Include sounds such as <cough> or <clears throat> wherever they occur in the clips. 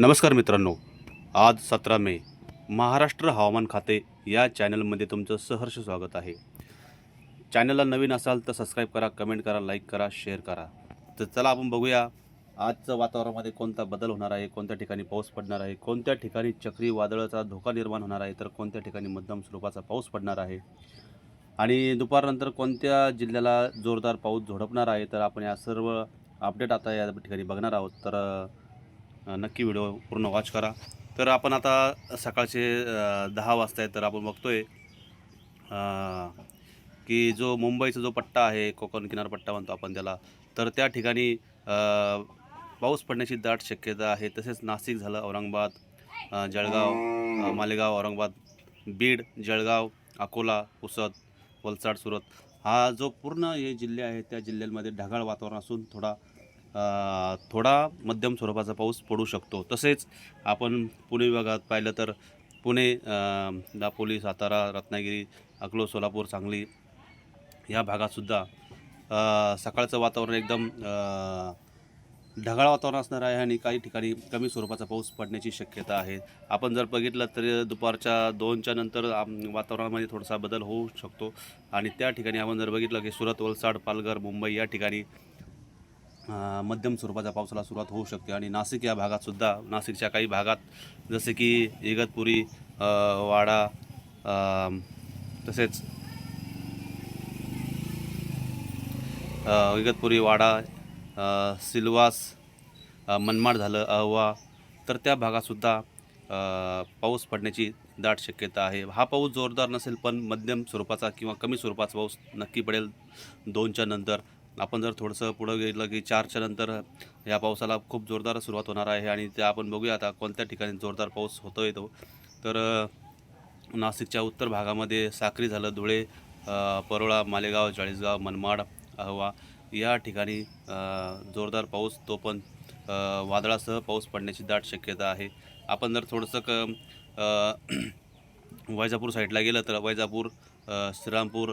नमस्कार मित्रांनो. आज सतरा मे महाराष्ट्र हवामान खाते या चॅनलमध्ये तुमचं सहर्ष स्वागत आहे. चॅनलला नवीन असाल तर सबस्क्राईब करा कमेंट करा लाईक करा शेअर करा. तर चला आपण बघूया आजचं वातावरणामध्ये कोणता बदल होणार आहे कोणत्या ठिकाणी पाऊस पडणार आहे कोणत्या ठिकाणी चक्रीवादळाचा धोका निर्माण होणार आहे तर कोणत्या ठिकाणी मध्यम स्वरूपाचा पाऊस पडणार आहे. आणि दुपारनंतर कोणत्या जिल्ह्याला जोरदार पाऊस झोडपणार आहे तर आपण या सर्व अपडेट आता या ठिकाणी बघणार आहोत. तर नक्की व्हिडिओ पूर्ण वॉच करा. तर आपण आता सकाळचे दहा वाजता आहे तर आपण बघतोय की जो मुंबईचा जो पट्टा आहे कोकण किनारपट्टा म्हणतो आपण त्याला तर त्या ठिकाणी पाऊस पडण्याची दाट शक्यता आहे. तसेच नाशिक झालं औरंगाबाद जळगाव मालेगाव औरंगाबाद बीड जळगाव अकोला पुसद वलसाड सुरत हा जो पूर्ण हे जिल्हे आहेत त्या जिल्ह्यांमध्ये ढगाळ वातावरण असून थोडा थोडा मध्यम स्वरूपाचा पाऊस पडू शकतो. तसेच आपण पुणे विभागात पाहिलं तर पुणे दापोली सातारा रत्नागिरी अकलो सोलापूर सांगली या भागातसुद्धा सकाळचं वातावरण एकदम ढगाळ वातावरण असणार आहे आणि काही ठिकाणी कमी स्वरूपाचा पाऊस पडण्याची शक्यता आहे. आपण जर बघितलं तर दुपारच्या दोनच्या नंतर वातावरणामध्ये थोडासा बदल होऊ शकतो. आणि त्या ठिकाणी आपण जर बघितलं की सुरत वलसाड पालघर मुंबई या ठिकाणी मध्यम स्वरूपाच्या पावसाला सुरुवात होऊ शकते. आणि नाशिक या भागातसुद्धा नाशिकच्या काही भागात जसे की इगतपुरी वाडा तसेच इगतपुरी वाडा सिल्वास मनमाड झालं अहवा तर त्या भागातसुद्धा पाऊस पडण्याची दाट शक्यता आहे. हा पाऊस जोरदार नसेल पण मध्यम स्वरूपाचा किंवा कमी स्वरूपाचा पाऊस नक्की पडेल दोनच्या नंतर. आपण जर थोडंसं पुढं गेलं की चारच्या नंतर या पावसाला खूप जोरदार सुरुवात होणार आहे आणि ते आपण बघूया आता कोणत्या ठिकाणी जोरदार पाऊस होतो येतो तर नाशिकच्या उत्तर भागामध्ये साक्री झालं धुळे परोळा मालेगाव चाळीसगाव मनमाड अहवा या ठिकाणी जोरदार पाऊस तो पण वादळासह पाऊस पडण्याची दाट शक्यता आहे. आपण जर थोडंसं क <clears throat> वैजापूर साईडला गेलं तर वैजापूर श्रीरामपूर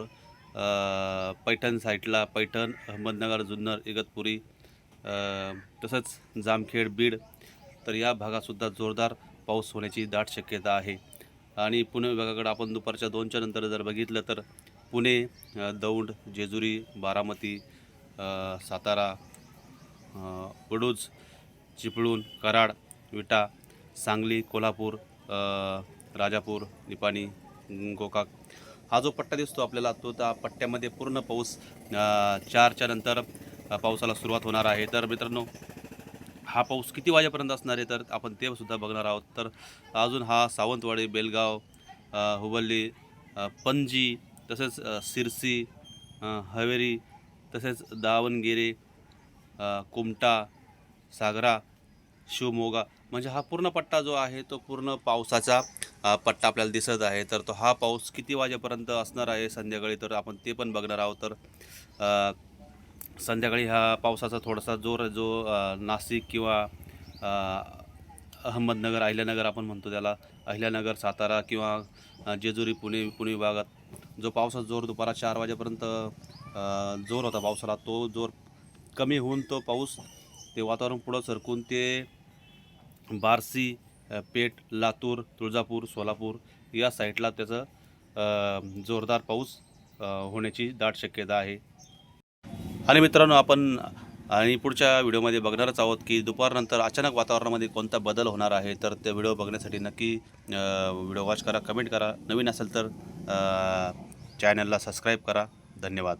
पैठण साईडला पैठण अहमदनगर जुन्नर इगतपुरी तसंच जामखेड बीड तर या भागातसुद्धा जोरदार पाऊस होण्याची दाट शक्यता आहे. आणि पुणे विभागाकडे आपण दुपारच्या दोनच्या नंतर जर बघितलं तर पुणे दौंड जेजुरी बारामती सातारा वडूज चिपळूण कराड विटा सांगली कोल्हापूर राजापूर निपाणी गोकाक हा जो पट्टा दिसतो आपल्याला तो त्या पट्ट्यामध्ये पूर्ण पाऊस चारच्या नंतर पावसाला सुरुवात होणार आहे. तर मित्रांनो हा पाऊस किती वाजेपर्यंत असणार आहे? तर आपण ते सुद्धा बघणार आहोत. तर अजून हा सावंतवाडी बेलगाव हुबल्ली पणजी तसेच सिरसी हवेरी तसेच दावणगिरी कुमटा सागरा शिवमोगा म्हणजे हा पूर्ण पट्टा जो आहे तो पूर्ण पावसाचा पट्टा आपल्याला दिसत आहे. तर तो हा पाऊस किती वाजेपर्यंत असणार आहे संध्याकाळी? तर आपण ते पण बघणार आहोत. तर संध्याकाळी हा पावसाचा थोडासा जोर जो नाशिक किंवा अहमदनगर अहिल्यानगर आपण म्हणतो त्याला. अहिल्यानगर सातारा किंवा जेजुरी पुणे पुणे विभागात जो पावसाचा जोर दुपारा चार वाजेपर्यंत जोर होता पावसाला तो जोर कमी होऊन तो पाऊस ते वातावरण पुढं सरकून ते बारसी पेठ लातूर तुळजापूर सोलापूर या साईडला त्याचं जोरदार पाऊस होण्याची दाट शक्यता आहे. आणि मित्रांनो आपण आणि पुढच्या व्हिडिओमध्ये बघणारच आहोत की दुपारनंतर अचानक वातावरणामध्ये कोणता बदल होणार आहे तर ते व्हिडिओ बघण्यासाठी नक्की व्हिडिओ वॉच करा कमेंट करा. नवीन असेल तर चॅनलला सबस्क्राईब करा. धन्यवाद.